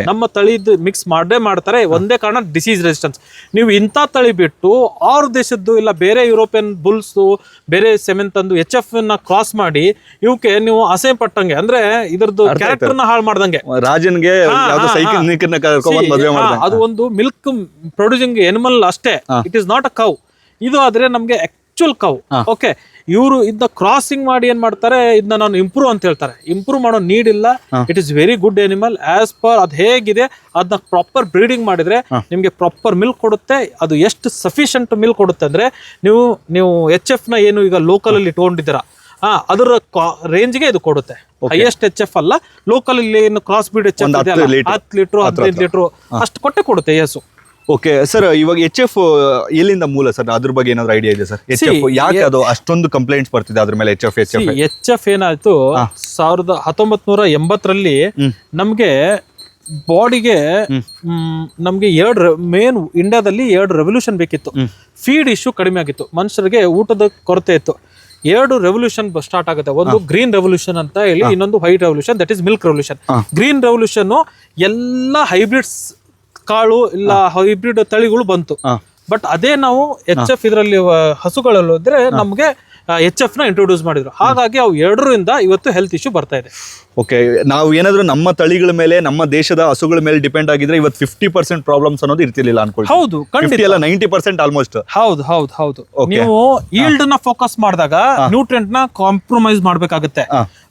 ನಮ್ಮ ತಳಿದು ಮಿಕ್ಸ್ ಮಾಡೇ ಮಾಡ್ತಾರೆ ಒಂದೇ ಕಾರಣ ಡಿಸೀಸ್ ರೆಸಿಸ್ಟೆನ್ಸ್ ನೀವು ಇಂಥ ತಳಿ ಬಿಟ್ಟು ಅವ್ರ ದೇಶದ್ದು ಇಲ್ಲ ಬೇರೆ ಯುರೋಪಿಯನ್ ಬುಲ್ಸ್ ಬೇರೆ ಸೆಮೆನ್ ತಂದು ಎಚ್ ಎಫ್ನ ಕ್ರಾಸ್ ಮಾಡಿ ಇವಕ್ಕೆ ನೀವು ಅಸೆ ಪಟ್ಟಂಗೆ ಅಂದ್ರೆ ಇದ್ರದ್ದು ಕ್ಯಾರೆಕ್ಟರ್ನ ಹಾಳು ಮಾಡ್ದಂಗೆ. ರಾಜನ್ಗೆ ಅದು ಒಂದು ಮಿಲ್ಕ್ ಪ್ರೊಡ್ಯೂಸಿಂಗ್ ಎನಿಮಲ್ ಅಷ್ಟೇ. It is not a cow ಇದು ಆದ್ರೆ ನಮ್ಗೆ ಆಕ್ಚುಲ್ ಕವ್. ಓಕೆ ಇವರು ಇದ್ನ ಕ್ರಾಸಿಂಗ್ ಮಾಡಿ ಏನ್ ಮಾಡ್ತಾರೆ ಇದನ್ನ ನಾನು ಇಂಪ್ರೂವ್ ಅಂತ ಹೇಳ್ತಾರೆ. ಇಂಪ್ರೂವ್ ಮಾಡೋ ನೀಡ್ ಇಲ್ಲ it is very good animal as per ಅದ್ ಹೇಗಿದೆ ಅದನ್ನ ಪ್ರಾಪರ್ ಬ್ರೀಡಿಂಗ್ ಮಾಡಿದ್ರೆ ನಿಮ್ಗೆ ಪ್ರಾಪರ್ ಮಿಲ್ಕ್ ಕೊಡುತ್ತೆ. ಅದು ಎಷ್ಟು ಸಫಿಷಿಯಂಟ್ ಮಿಲ್ಕ್ ಕೊಡುತ್ತೆ ಅಂದ್ರೆ ನೀವು ನೀವು ಎಚ್ ಎಫ್ನ ಏನು ಈಗ ಲೋಕಲ್ ಅಲ್ಲಿ ಇಟ್ಕೊಂಡಿದ್ದೀರಾ? ಹಾ ಅದರ ರೇಂಜ್ಗೆ ಇದು ಕೊಡುತ್ತೆ. ಹೈಯೆಸ್ಟ್ ಎಚ್ ಎಫ್ ಅಲ್ಲ ಲೋಕಲ್ ಇಲ್ಲಿ ಏನು ಕ್ರಾಸ್ ಬೀಡ್ ಎಚ್ ಎಫ್ ಹತ್ತು ಲೀಟರ್ ಹತ್ತು ಲೀಟ್ರು ಹದಿನೈದು ಲೀಟರ್ ಅಷ್ಟು ಕೊಟ್ಟೆ ಕೊಡುತ್ತೆ ಯೇಸು ಓಕೆ ಸರ್ ಇವಾಗ ಎಚ್ ಎಫ್ ಎಲ್ಲಿಂದ ಮೂಲ ಸರ್ ಅದ್ರ ಬಗ್ಗೆ ಏನಾದ್ರು ಐಡಿಯಾ ಇದೆ ಸರ್ ಎಚ್ ಎಫ್ ಯಾಕೆ ಅದು ಅಷ್ಟೊಂದು ಕಂಪ್ಲೇಂಟ್ಸ್ ಬರ್ತಿದೆ ಅದ್ರ ಮೇಲೆ H F H F H F ಏನಾಯ್ತು ಸಾವಿರದ ಹತ್ತೊಂಬತ್ ನೂರ ಎಂಬತ್ತರಲ್ಲಿ ನಮ್ಗೆ ಬಾಡಿಗೆ ನಮ್ಗೆ ಎರಡು ಮೇನ್ ಇಂಡಿಯಾದಲ್ಲಿ ಎರಡು ರೆವಲ್ಯೂಷನ್ ಬೇಕಿತ್ತು. ಫೀಡ್ ಇಶ್ಯೂ ಕಡಿಮೆ ಆಗಿತ್ತು. ಮನುಷ್ಯರಿಗೆ ಊಟದ ಕೊರತೆ ಇತ್ತು. ಎರಡು ರೆವಲ್ಯೂಷನ್ ಸ್ಟಾರ್ಟ್ ಆಗುತ್ತೆ. ಒಂದು ಗ್ರೀನ್ ರೆವಲ್ಯೂಷನ್ ಅಂತ ಹೇಳಿ ಇನ್ನೊಂದು white revolution that is milk revolution green revolution ಎಲ್ಲ ಹೈಬ್ರಿಡ್ಸ್ ಕಾಳು ಇಲ್ಲ ಹೈಬ್ರಿಡ್ ತಳಿಗಳು ಬಂತು. ಬಟ್ ಅದೇ ನಾವು ಎಚ್ ಎಫ್ ಇದರಲ್ಲಿ ಹಸುಗಳಲ್ಲಿ ಹೋದ್ರೆ ನಮಗೆ ಎಚ್ ಎಫ್ನ ಇಂಟ್ರೊಡ್ಯೂಸ್ ಮಾಡಿದ್ರು. ಹಾಗಾಗಿ ಅವು ಎರಡರಿಂದ ಇವತ್ತು ಹೆಲ್ತ್ ಇಶ್ಯೂ ಬರ್ತಾ ಇದೆ. ಓಕೆ ನಾವು ಏನಾದ್ರು ನಮ್ಮ ತಳಿಗಳ ಮೇಲೆ ನಮ್ಮ ದೇಶದ ಹಸುಗಳ ಮೇಲೆ ಡಿಪೆಂಡ್ ಆಗಿದ್ರೆ ಇವತ್ತು ಫಿಫ್ಟಿ ಪರ್ಸೆಂಟ್ ಪ್ರಾಬ್ಲಮ್ಸ್ ಅನ್ನೋದು ಇರ್ತಿರ್ಲಿಲ್ಲ ಅನ್ಕೊಳ್ಳಿ ಹೌದು ಖಂಡಿತ. ನೈಂಟಿ ಪರ್ಸೆಂಟ್ ಆಲ್ಮೋಸ್ಟ್ ಹೌದು ಹೌದು ಹೌದು. ನೀವು ಈಲ್ಡ್ನ ಫೋಕಸ್ ಮಾಡಿದಾಗ ನ್ಯೂಟ್ರೆಂಟ್ನ ಕಾಂಪ್ರಮೈಸ್ ಮಾಡಬೇಕಾಗುತ್ತೆ.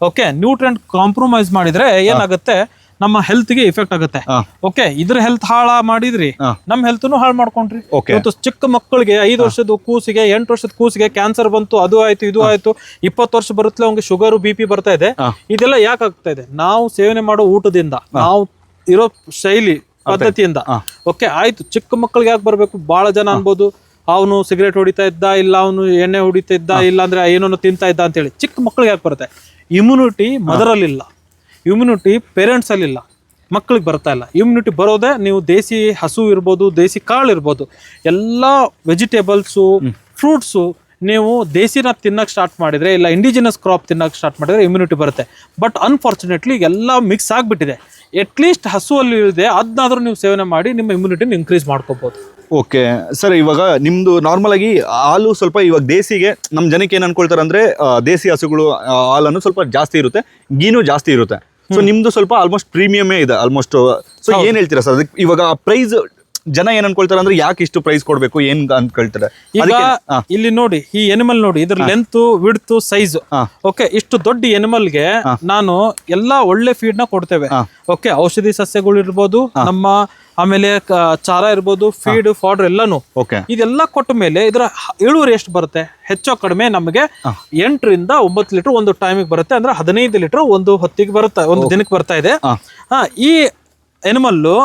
ಓಕೆ ನ್ಯೂಟ್ರೆಂಟ್ ಕಾಂಪ್ರಮೈಸ್ ಮಾಡಿದ್ರೆ ಏನಾಗುತ್ತೆ? ನಮ್ಮ ಹೆಲ್ತ್ಗೆ ಇಫೆಕ್ಟ್ ಆಗುತ್ತೆ. ಓಕೆ ಇದ್ರ ಹೆಲ್ತ್ ಹಾಳ ಮಾಡಿದ್ರಿ ನಮ್ಮ ನಮ್ ಹೆಲ್ತ್ನು ಹಾಳು ಮಾಡ್ಕೊಂಡ್ರಿ. ಇವತ್ತು ಚಿಕ್ಕ ಮಕ್ಕಳಿಗೆ ಐದು ವರ್ಷದ ಕೂಸಿಗೆ ಎಂಟು ವರ್ಷದ ಕೂಸಿಗೆ ಕ್ಯಾನ್ಸರ್ ಬಂತು ಅದು ಆಯ್ತು ಇದು ಆಯ್ತು ಇಪ್ಪತ್ತು ವರ್ಷ ಬರುತ್ತಲೇ ಅವ್ಗೆ ಶುಗರ್ ಬಿ ಪಿ ಬರ್ತಾ ಇದೆ. ಇದೆಲ್ಲ ಯಾಕೆ ಆಗ್ತಾ ಇದೆ? ನಾವು ಸೇವನೆ ಮಾಡೋ ಊಟದಿಂದ ನಾವು ಇರೋ ಶೈಲಿ ಪದ್ಧತಿಯಿಂದ. ಓಕೆ ಆಯ್ತು. ಚಿಕ್ಕ ಮಕ್ಕಳಿಗೆ ಯಾಕೆ ಬರಬೇಕು? ಬಹಳ ಜನ ಅನ್ಬೋದು ಅವನು ಸಿಗರೇಟ್ ಹೊಡಿತಾ ಇದ್ದ ಇಲ್ಲ ಅವನು ಎಣ್ಣೆ ಹೊಡಿತಾ ಇದ್ದ ಇಲ್ಲ ಅಂದ್ರೆ ಏನೋ ತಿಂತಾ ಇದ್ದ ಅಂತೇಳಿ. ಚಿಕ್ಕ ಮಕ್ಕಳಿಗೆ ಯಾಕೆ ಬರುತ್ತೆ? ಇಮ್ಯುನಿಟಿ ಮದರಲ್ಲಿಲ್ಲ ಇಮ್ಯುನಿಟಿ ಪೇರೆಂಟ್ಸ್ ಅಲ್ಲಿಲ್ಲ ಮಕ್ಕಳಿಗೆ ಬರ್ತಾ ಇಲ್ಲ. ಇಮ್ಯುನಿಟಿ ಬರೋದೇ ನೀವು ದೇಸಿ ಹಸು ಇರ್ಬೋದು ದೇಸಿ ಕಾಳು ಇರ್ಬೋದು. ಎಲ್ಲ ವೆಜಿಟೇಬಲ್ಸು ಫ್ರೂಟ್ಸು ನೀವು ದೇಸಿನ ತಿನ್ನಕ್ಕೆ ಸ್ಟಾರ್ಟ್ ಮಾಡಿದರೆ ಇಲ್ಲ ಇಂಡಿಜಿನಸ್ ಕ್ರಾಪ್ ತಿನ್ನಕ್ಕೆ ಸ್ಟಾರ್ಟ್ ಮಾಡಿದರೆ ಇಮ್ಯುನಿಟಿ ಬರುತ್ತೆ. ಬಟ್ ಅನ್ಫಾರ್ಚುನೇಟ್ಲಿ ಎಲ್ಲ ಮಿಕ್ಸ್ ಆಗಿಬಿಟ್ಟಿದೆ. ಅಟ್ಲೀಸ್ಟ್ ಹಸುವಲ್ಲಿ ಇಳಿದೆ ಅದನ್ನಾದರೂ ನೀವು ಸೇವನೆ ಮಾಡಿ ನಿಮ್ಮ ಇಮ್ಯುನಿಟಿನ ಇನ್ಕ್ರೀಸ್ ಮಾಡ್ಕೋಬೋದು. ಓಕೆ. ಸರ್ ಇವಾಗ ನಿಮ್ಮದು ನಾರ್ಮಲ್ ಆಗಿ ಹಾಲು ಸ್ವಲ್ಪ ಇವಾಗ ದೇಸಿಗೆ ನಮ್ಮ ಜನಕ್ಕೆ ಏನು ಅನ್ಕೊಳ್ತಾರೆ ಅಂದರೆ ದೇಸಿ ಹಸುಗಳು ಹಾಲನ್ನು ಸ್ವಲ್ಪ ಜಾಸ್ತಿ ಇರುತ್ತೆ ಗೀನು ಜಾಸ್ತಿ ಇರುತ್ತೆ. ಸೊ ನಿಮ್ದು ಸ್ವಲ್ಪ ಆಲ್ಮೋಸ್ಟ್ ಪ್ರೀಮಿಯಮೇ ಇದೆ ಆಲ್ಮೋಸ್ಟ್ ಸೊ ಏನ್ ಹೇಳ್ತೀರಾ ಸರ್? ಅದಕ್ಕೆ ಇವಾಗ ಪ್ರೈಸ್ ಜನ ಏನ್ ಅನ್ಕೊಳ್ತಾರೆ ಅಂದ್ರೆ ಯಾಕೆ ಇಷ್ಟು ಪ್ರೈಸ್ ಕೊಡ್ಬೇಕು ಏನ್ ಅನ್ಕೊಳ್ತಾರೆ ಈಗ ಇಲ್ಲಿ ನೋಡಿ ಈ ಎನಿಮಲ್ ನೋಡಿ ಇದ್ರ ಲೆಂತ್ ವಿಡ್ತ್ ಸೈಜ್. ಓಕೆ ಇಷ್ಟು ದೊಡ್ಡ ಎನಿಮಲ್ಗೆ ನಾನು ಎಲ್ಲಾ ಒಳ್ಳೆ ಫೀಡ್ನ ಕೊಡ್ತೇವೆ. ಓಕೆ ಔಷಧಿ ಸಸ್ಯಗಳು ಇರ್ಬೋದು ನಮ್ಮ ಆಮೇಲೆ ಚಾರ ಇರ್ಬೋದು ಫೀಡ್ ಫಾರ್ಡರ್ ಎಲ್ಲಾನು. ಓಕೆ ಇದೆಲ್ಲ ಕೊಟ್ಟ ಮೇಲೆ ಇದರ ಇಳುವರಿ ಎಷ್ಟು ಬರುತ್ತೆ? ಹೆಚ್ಚು ಕಡಿಮೆ ನಮಗೆ ಎಂಟರಿಂದ ಒಂಬತ್ತು ಲೀಟರ್ ಒಂದು ಟೈಮಿಗೆ ಬರುತ್ತೆ ಅಂದ್ರೆ ಹದಿನೈದು ಲೀಟರ್ ಒಂದು ಹೊತ್ತಿಗೆ ಬರುತ್ತೆ ಒಂದು ದಿನಕ್ಕೆ ಬರ್ತಾ ಇದೆ. ಈ ಎನಿಮಲ್ಲು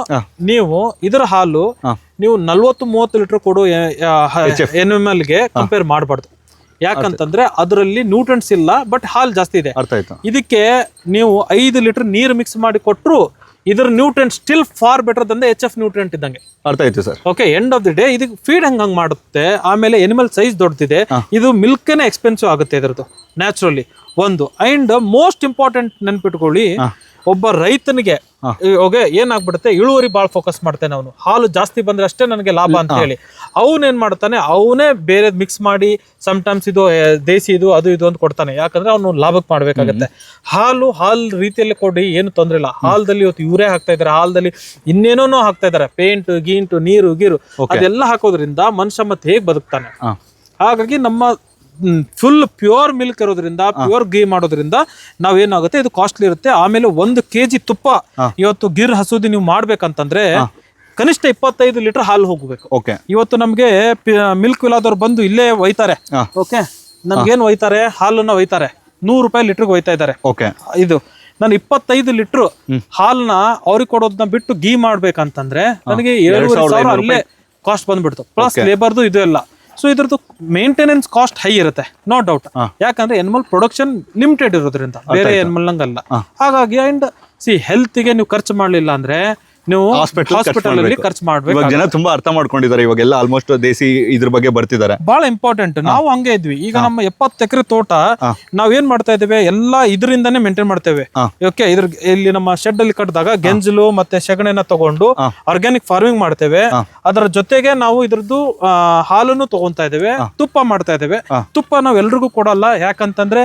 ನೀವು ಇದರ ಹಾಲು ನೀವು ನಲ್ವತ್ತು ಮೂವತ್ತು ಲೀಟರ್ ಕೊಡೋ ಎನಿಮಲ್ಗೆ ಕಂಪೇರ್ ಮಾಡಬಾರ್ದು. ಯಾಕಂತಂದ್ರೆ ಅದರಲ್ಲಿ ನ್ಯೂಟ್ರೆಂಟ್ಸ್ ಇಲ್ಲ ಬಟ್ ಹಾಲು ಜಾಸ್ತಿ ಇದೆ. ಅರ್ಥ ಆಯ್ತು. ಇದಕ್ಕೆ ನೀವು ಐದು ಲೀಟರ್ ನೀರು ಮಿಕ್ಸ್ ಮಾಡಿ ಕೊಟ್ಟರು ಇದ್ರ ನ್ಯೂಟ್ರೆಂಟ್ ಸ್ಟಿಲ್ ಫಾರ್ ಬೆಟರ್ ದಂದ ಎಚ್ ಎಫ್ ನ್ಯೂಟ್ರೆಂಟ್ ಇದ್ದಂಗೆ. ಅರ್ಥ ಆಯ್ತು sir. Okay end of the day ಇದಕ್ಕೆ ಫೀಡ್ ಹಂಗ್ ಹಂಗ್ ಮಾಡುತ್ತೆ ಆಮೇಲೆ ಎನಿಮಲ್ ಸೈಜ್ ದೊಡ್ಡದಿದೆ ಇದು ಮಿಲ್ಕ್ನೇ ಎಕ್ಸ್ಪೆನ್ಸಿವ್ ಆಗುತ್ತೆ ಇದರದ್ದು ನ್ಯಾಚುರಲಿ ಒಂದು ಅಂಡ್ ಮೋಸ್ಟ್ ಇಂಪಾರ್ಟೆಂಟ್ ನೆನ್ಪಿಟ್ಕೊಳ್ಳಿ ಒಬ್ಬ ರೈತನಿಗೆ ಓಕೆ ಏನಾಗ್ಬಿಡುತ್ತೆ? ಇಳುವರಿ ಭಾಳ ಫೋಕಸ್ ಮಾಡ್ತಾನೆ ಅವನು. ಹಾಲು ಜಾಸ್ತಿ ಬಂದ್ರೆ ಅಷ್ಟೇ ನನಗೆ ಲಾಭ ಅಂತ ಹೇಳಿ. ಅವನೇನ್ ಮಾಡ್ತಾನೆ? ಅವನೇ ಬೇರೆ ಮಿಕ್ಸ್ ಮಾಡಿ ಟೈಮ್ಸ್ ಇದು ದೇಸಿ ಇದು ಅದು ಇದು ಅಂತ ಕೊಡ್ತಾನೆ. ಯಾಕಂದ್ರೆ ಅವನು ಲಾಭಕ್ಕೆ ಮಾಡ್ಬೇಕಾಗತ್ತೆ. ಹಾಲು ಹಾಲ್ ರೀತಿಯಲ್ಲಿ ಕೊಡಿ ಏನು ತೊಂದ್ರೆ ಇಲ್ಲ. ಹಾಲದಲ್ಲಿ ಇವತ್ತು ಇವರೇ ಹಾಕ್ತಾ ಇದಾರೆ. ಹಾಲದಲ್ಲಿ ಇನ್ನೇನೋ ಹಾಕ್ತಾ ಇದಾರೆ. ಪೇಂಟ್ ಗೀಂಟು ನೀರು ಗೀರು. ಅದೆಲ್ಲ ಹಾಕೋದ್ರಿಂದ ಮನುಷ್ಯ ಮತ್ತೆ ಹೇಗೆ ಬದುಕ್ತಾನೆ? ಹಾಗಾಗಿ ನಮ್ಮ ಫುಲ್ ಪ್ಯೂರ್ ಮಿಲ್ಕ್ ಇರೋದ್ರಿಂದ ಪ್ಯೂರ್ ಗೀ ಮಾಡೋದ್ರಿಂದ ನಾವೇನಾಗುತ್ತೆ ಇದು ಕಾಸ್ಟ್ಲಿ ಇರುತ್ತೆ. ಆಮೇಲೆ ಒಂದು ಕೆಜಿ ತುಪ್ಪ ಇವತ್ತು ಗಿರ್ ಹಸುದಿ ನೀವು ಮಾಡ್ಬೇಕಂತಂದ್ರೆ ಕನಿಷ್ಠ ಇಪ್ಪತ್ತೈದು ಲೀಟರ್ ಹಾಲು ಹೋಗ್ಬೇಕು. ಓಕೆ. ಇವತ್ತು ನಮ್ಗೆ ಮಿಲ್ಕ್ ವಿಲಾದವ್ರು ಬಂದು ಇಲ್ಲೇ ಒಯ್ತಾರೆ. ಓಕೆ? ನಮ್ಗೇನ್ ಒಯ್ತಾರೆ? ಹಾಲನ್ನ ಒಯ್ತಾರೆ. ನೂರು ರೂಪಾಯಿ ಲೀಟರ್ಗೆ ಒಯ್ತಾ ಇದ್ದಾರೆ. ಓಕೆ. ಇದು. ನಾನು ಇಪ್ಪತ್ತೈದು ಲೀಟರ್ ಹಾಲ್ನ ಅವ್ರಿಗೆ ಕೊಡೋದನ್ನ ಬಿಟ್ಟು ಗೀ ಮಾಡ್ಬೇಕಂತಂದ್ರೆ ನನಗೆ ಏಳು ಸಾವಿರ ಅಲ್ಲೇ ಕಾಸ್ಟ್ ಬಂದ್ಬಿಡ್ತು. ಪ್ಲಸ್ ಲೇಬರ್ದು ಇದು ಎಲ್ಲ. ಸೊ ಇದ್ರದ್ದು ಮೇಂಟೆನೆನ್ಸ್ ಕಾಸ್ಟ್ ಹೈ ಇರುತ್ತೆ ನೋ ಡೌಟ್ ಯಾಕಂದ್ರೆ ಎನ್ಮಲ್ ಪ್ರೊಡಕ್ಷನ್ ಲಿಮಿಟೆಡ್ ಇರೋದ್ರಿಂದ ಬೇರೆ ಎನಿಮಲ್ ನಂಗಲ್ಲ. ಹಾಗಾಗಿ ಅಂಡ್ ಸಿ ಹೆಲ್ತ್ಗೆ ನೀವು ಖರ್ಚು ಮಾಡಲಿಲ್ಲ ಅಂದ್ರೆ ನೀವು ಹಾಸ್ಪಿಟಲ್ ಅಲ್ಲಿ. ಖರ್ಚು ಮಾಡ್ಬೇಕು ಇವಾಗ ಜನ ತುಂಬಾ ಅರ್ಥ ಮಾಡ್ಕೊಂಡಿದ್ದಾರೆ. ಇವಾಗೆಲ್ಲ ಆಲ್ಮೋಸ್ಟ್ ದೇಸಿ ಇದ್ರ ಬಗ್ಗೆ ಬರ್ತಿದ್ದಾರೆ. ಬಹಳ ಇಂಪಾರ್ಟೆಂಟ್ ನಾವು ಹಂಗೆ ಇದ್ವಿ. ಈಗ ನಮ್ಮ ಎಪ್ಪತ್ತು ಎಕರೆ ತೋಟ ನಾವ್ ಏನ್ ಮಾಡ್ತಾ ಇದ್ದೇವೆ? ಎಲ್ಲ ಇದರಿಂದಾನೇ ಮೇಂಟೈನ್ ಮಾಡ್ತೇವೆ. ಓಕೆ ಇದ್ರ ಇಲ್ಲಿ ನಮ್ಮ ಶೆಡ್ ಅಲ್ಲಿ ಕಟ್ಟಿದಾಗ ಗೆಂಜಲು ಮತ್ತೆ ಸೆಗಣಿನ ತಗೊಂಡು ಆರ್ಗ್ಯಾನಿಕ್ ಫಾರ್ಮಿಂಗ್ ಮಾಡ್ತೇವೆ. ಅದರ ಜೊತೆಗೆ ನಾವು ಇದ್ರದ್ದು ಹಾಲನ್ನು ತಗೊಂತಾ ಇದ್ದೇವೆ. ತುಪ್ಪ ಮಾಡ್ತಾ ಇದ್ದೇವೆ. ತುಪ್ಪ ನಾವ್ ಎಲ್ರಿಗೂ ಕೊಡಲ್ಲ. ಯಾಕಂತಂದ್ರೆ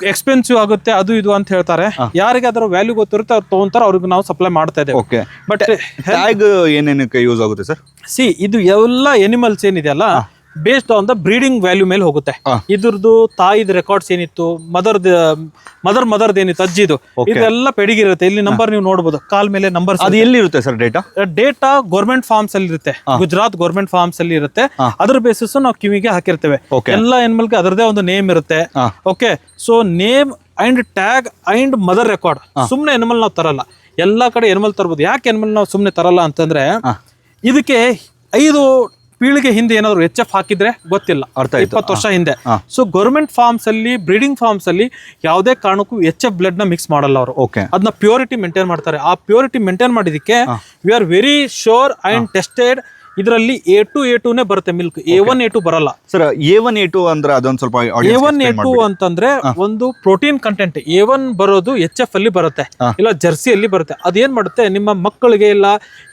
ಎಕ್ಸ್ಪೆನ್ಸಿವ್ ಆಗುತ್ತೆ ಅದು ಇದು ಅಂತ ಹೇಳ್ತಾರೆ. ಯಾರಿಗೆ ಅದರ ವ್ಯಾಲ್ಯೂ ಗೊತ್ತಿರುತ್ತೆ ಅವ್ರು ತಗೊಂತಾರೆ ಅವ್ರಿಗೆ ನಾವು ಸಪ್ಲೈ ಮಾಡ್ತಾ ಇದ್ದೇವೆ. ಓಕೆ ಬಟ್ ಟ್ಯಾಗ್ ಏನೇನಕ್ಕೆ ಯೂಸ್ ಆಗುತ್ತೆ ಸರ್? ಸಿ ಇದು ಎಲ್ಲ ಎನಿಮಲ್ಸ್ ಏನಿದೆಯಲ್ಲ based on the breeding value ಮೇಲೆ ಹೋಗುತ್ತೆ. ಇದ್ರದ್ದು ತಾಯಿದ ರೆಕಾರ್ಡ್ಸ್ ಏನಿತ್ತು ಮದರ್ ಮದರ್ ಮದರ್ದ ಏನಿತ್ತು ಅಜ್ಜಿದು ಇದೆಲ್ಲ ಪೆಡಿಗಿರುತ್ತೆ ಇಲ್ಲಿ ನಂಬರ್ ನೀವು ನೋಡಬಹುದು ಕಾಲ್ ಮೇಲೆ ನಂಬರ್ ಅದು ಎಲ್ಲಿರುತ್ತೆ sir data data government farms ಅಲ್ಲಿ ಇರುತ್ತೆ. ಗುಜರಾತ್ ಗೌರ್ಮೆಂಟ್ ಫಾರ್ಮ್ಸ್ ಅಲ್ಲಿ ಇರುತ್ತೆ. ಅದ್ರ ಬೇಸಿಸ್ ನಾವು ಕಿವಿಗೆ ಹಾಕಿರ್ತೇವೆ. ಎಲ್ಲಾ ಎಲ್ಲ ಎನಿಮಲ್ಗೆ ಅದರದೇ ಒಂದು ನೇಮ್ ಇರುತ್ತೆ. Okay so name and tag and mother record ಸುಮ್ಮನೆ ಎನ್ಮಲ್ ನಾವು ತರಲ್ಲ. ಎಲ್ಲಾ ಕಡೆ ಎನ್ಮಲ್ ತರಬಹುದು ಯಾಕೆ ಎನಿಮಲ್ ನಾವು ಸುಮ್ಮನೆ ತರಲ್ಲ ಅಂತಂದ್ರೆ ಇದಕ್ಕೆ ಐದು ಪೀಳಿಗೆ ಹಿಂದೆ ಏನಾದ್ರು ಎಚ್ ಎಫ್ ಹಾಕಿದ್ರೆ ಗೊತ್ತಿಲ್ಲ. ಇಪ್ಪತ್ತು ವರ್ಷ ಹಿಂದೆ. ಸೊ ಗೌರ್ಮೆಂಟ್ ಫಾರ್ಮ್ಸ್ ಅಲ್ಲಿ ಬ್ರೀಡಿಂಗ್ ಫಾರ್ಮ್ಸ್ ಅಲ್ಲಿ ಯಾವುದೇ ಕಾರಣಕ್ಕೂ ಎಚ್ ಎಫ್ ಬ್ಲಡ್ನ ಮಿಕ್ಸ್ ಮಾಡಲ್ಲ ಅವರು. ಓಕೆ ಅದನ್ನ ಪ್ಯೂರಿಟಿ ಮೇಂಟೈನ್ ಮಾಡ್ತಾರೆ. ಆ ಪ್ಯೂರಿಟಿ ಮೇಂಟೈನ್ ಮಾಡಿದಕ್ಕೆ we are very sure and tested ಇದರಲ್ಲಿ ಎ ಟು ಎ ಟೂನೇ ಬರುತ್ತೆ milk A one A two ಬರಲ್ಲ. Sir A one A two ಅಂದ್ರೆ ಅದೊಂದು ಸ್ವಲ್ಪ ಎ ಒನ್ ಎ ಟು ಅಂತಂದ್ರೆ ಒಂದು ಪ್ರೋಟೀನ್ ಕಂಟೆಂಟ್ ಎ ಒನ್ ಬರೋದು ಎಚ್ ಎಫ್ ಅಲ್ಲಿ ಬರುತ್ತೆ. ಇಲ್ಲ ಜರ್ಸಿ ಅಲ್ಲಿ ಬರುತ್ತೆ. ಅದೇನ್ ಮಾಡುತ್ತೆ? ನಿಮ್ಮ ಮಕ್ಕಳಿಗೆ ಇಲ್ಲ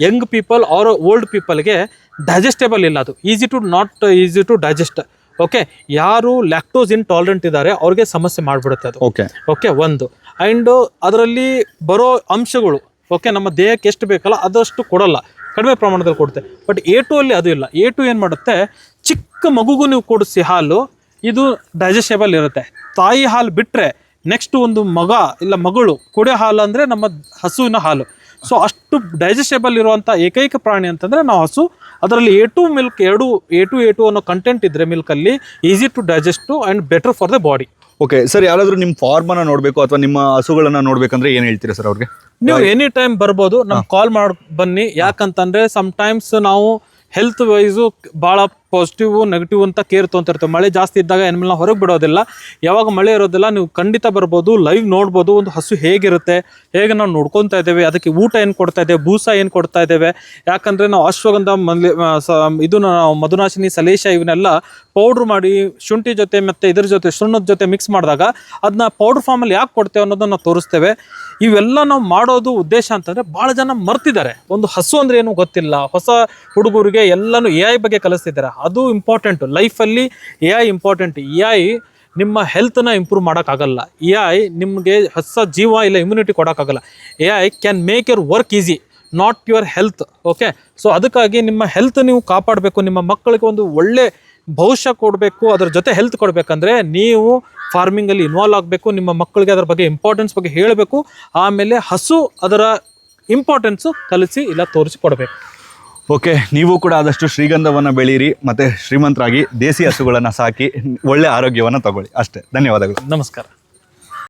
ಯಂಗ್ ಪೀಪಲ್ ಆರ್ ಓಲ್ಡ್ ಪೀಪಲ್ಗೆ ಡೈಜೆಸ್ಟೇಬಲ್ ಇಲ್ಲ ಅದು. Easy to not easy to digest okay ಯಾರು ಲ್ಯಾಕ್ಟೋಸ್ ಟಾಲರೆಂಟ್ ಇದ್ದಾರೆ ಅವ್ರಿಗೆ ಸಮಸ್ಯೆ ಮಾಡಿಬಿಡುತ್ತೆ ಅದು. ಓಕೆ ಓಕೆ ಒಂದು. ಆ್ಯಂಡ್ ಅದರಲ್ಲಿ ಬರೋ ಅಂಶಗಳು ಓಕೆ ನಮ್ಮ ದೇಹಕ್ಕೆ ಎಷ್ಟು ಬೇಕಲ್ಲ ಅದಷ್ಟು ಕೊಡಲ್ಲ. ಕಡಿಮೆ ಪ್ರಮಾಣದಲ್ಲಿ ಕೊಡುತ್ತೆ. ಬಟ್ ಎ ಟು ಅಲ್ಲಿ ಅದು ಇಲ್ಲ. ಎ ಟು ಏನು ಮಾಡುತ್ತೆ? ಚಿಕ್ಕ ಮಗುಗೂ ನೀವು ಕೊಡಿಸಿ ಹಾಲು ಇದು ಡೈಜೆಸ್ಟೇಬಲ್ ಇರುತ್ತೆ. ತಾಯಿ ಹಾಲು ಬಿಟ್ಟರೆ ನೆಕ್ಸ್ಟ್ ಒಂದು ಮಗ ಇಲ್ಲ ಮಗಳು ಕುಡಿಯೋ ಹಾಲು ಅಂದರೆ ನಮ್ಮ ಹಸುವಿನ ಹಾಲು. ಸೊ ಅಷ್ಟು ಡೈಜೆಸ್ಟೇಬಲ್ ಇರುವಂಥ ಏಕೈಕ ಪ್ರಾಣಿ ಅಂತಂದರೆ ನಾವು ಹಸು ಅದರಲ್ಲಿ ಎ ಟು ಮಿಲ್ಕ್ ಎರಡು ಎ ಟು ಎ ಟು ಅನ್ನೋ ಕಂಟೆಂಟ್ ಇದ್ದರೆ ಮಿಲ್ಕಲ್ಲಿ easy to digest and better for the body okay sir ಯಾರಾದ್ರೂ ನಿಮ್ಮ ಫಾರ್ಮ್ ನೋಡಬೇಕು ನೋಡ್ಬೇಕು ಅಥವಾ ನಿಮ್ಮ ಹಸುಗಳನ್ನ ನೋಡಬೇಕಂದ್ರೆ ಏನು ಹೇಳ್ತೀರಾ ಸರ್ ಅವ್ರಿಗೆ? ನೀವು ಎನಿ ಟೈಮ್ ಬರ್ಬೋದು ನಮ್ಗೆ ಕಾಲ್ ಮಾಡಿ ಬನ್ನಿ. ಯಾಕಂತಂದ್ರೆ ಸಮ್ ಟೈಮ್ಸ್ ನಾವು ಹೆಲ್ತ್ ವೈಸು ಭಾಳ ಪಾಸಿಟಿವ್ ನೆಗೆಟಿವ್ ಅಂತ ಕೇರ್ ತೊಗೊಂತಿರ್ತೇವೆ ಮಳೆ ಜಾಸ್ತಿ ಇದ್ದಾಗ ಎನ್ಮಲ್ನ ಹೊರಗೆ ಬಿಡೋದಿಲ್ಲ. ಯಾವಾಗ ಮಳೆ ಇರೋದಿಲ್ಲ, ನೀವು ಖಂಡಿತ ಬರ್ಬೋದು ಲೈವ್ ನೋಡ್ಬೋದು, ಒಂದು ಹಸು ಹೇಗಿರುತ್ತೆ, ಹೇಗೆ ನಾವು ನೋಡ್ಕೊತಾ ಇದ್ದೇವೆ, ಅದಕ್ಕೆ ಊಟ ಏನು ಕೊಡ್ತಾ ಇದ್ದೇವೆ, ಭೂಸ ಏನು ಕೊಡ್ತಾ ಇದ್ದೇವೆ. ಯಾಕಂದರೆ ನಾವು ಅಶ್ವಗಂಧ ಮಲ್ಲಿ ಇದು ಮಧುನಾಶಿನಿ ಸಲೇಶ ಇವನ್ನೆಲ್ಲ ಪೌಡ್ರ್ ಮಾಡಿ, ಶುಂಠಿ ಜೊತೆ ಮತ್ತೆ ಇದ್ರ ಜೊತೆ ಸುಣ್ಣದ ಜೊತೆ ಮಿಕ್ಸ್ ಮಾಡಿದಾಗ ಅದನ್ನ ಪೌಡ್ರ್ ಫಾರ್ಮಲ್ಲಿ ಯಾಕೆ ಕೊಡ್ತೇವೆ ಅನ್ನೋದನ್ನ ತೋರಿಸ್ತೇವೆ. ಇವೆಲ್ಲ ನಾವು ಮಾಡೋದು ಉದ್ದೇಶ ಅಂತಂದ್ರೆ ಭಾಳ ಜನ ಮರ್ತಿದ್ದಾರೆ. ಒಂದು ಹಸು ಅಂದ್ರೆ ಏನು ಗೊತ್ತಿಲ್ಲ. ಹೊಸ ಹುಡುಗರಿಗೆ ಎಲ್ಲಾನು ಎ ಐ ಬಗ್ಗೆ ಕಲಿಸ್ತಿದ್ದಾರೆ. ಅದು ಇಂಪಾರ್ಟೆಂಟ್ ಲೈಫಲ್ಲಿ A I important A I ನಿಮ್ಮ ಹೆಲ್ತ್ನ ಇಂಪ್ರೂವ್ ಮಾಡೋಕ್ಕಾಗಲ್ಲ. ಎ ಐ ನಿಮಗೆ ಹೊಸ ಜೀವ ಇಲ್ಲ immunity ಕೊಡೋಕ್ಕಾಗಲ್ಲ. A I can make your work easy not your health okay so ಅದಕ್ಕಾಗಿ ನಿಮ್ಮ ಹೆಲ್ತ್ ನೀವು ಕಾಪಾಡಬೇಕು. ನಿಮ್ಮ ಮಕ್ಕಳಿಗೆ ಒಂದು ಒಳ್ಳೆ ಭವಿಷ್ಯ ಕೊಡಬೇಕು ಅದ್ರ ಜೊತೆ ಹೆಲ್ತ್ ಕೊಡಬೇಕಂದ್ರೆ ನೀವು ಫಾರ್ಮಿಂಗಲ್ಲಿ ಇನ್ವಾಲ್ವ್ ಆಗಬೇಕು ನಿಮ್ಮ ಮಕ್ಕಳಿಗೆ ಅದರ ಬಗ್ಗೆ ಇಂಪಾರ್ಟೆನ್ಸ್ ಬಗ್ಗೆ ಹೇಳಬೇಕು ಆಮೇಲೆ ಹಸು ಅದರ ಇಂಪಾರ್ಟೆನ್ಸು ಕಲಿಸಿ ಇಲ್ಲ ತೋರಿಸಿ ಕೊಡಬೇಕು ಓಕೆ ನೀವು ಕೂಡ ಆದಷ್ಟು ಶ್ರೀಗಂಧವನ್ನು ಬೆಳೀರಿ ಮತ್ತು ಶ್ರೀಮಂತರಾಗಿ ದೇಸಿ ಹಸುಗಳನ್ನು ಸಾಕಿ ಒಳ್ಳೆ ಆರೋಗ್ಯವನ್ನು ತಗೊಳ್ಳಿ. ಅಷ್ಟೇ ಧನ್ಯವಾದಗಳು. ನಮಸ್ಕಾರ.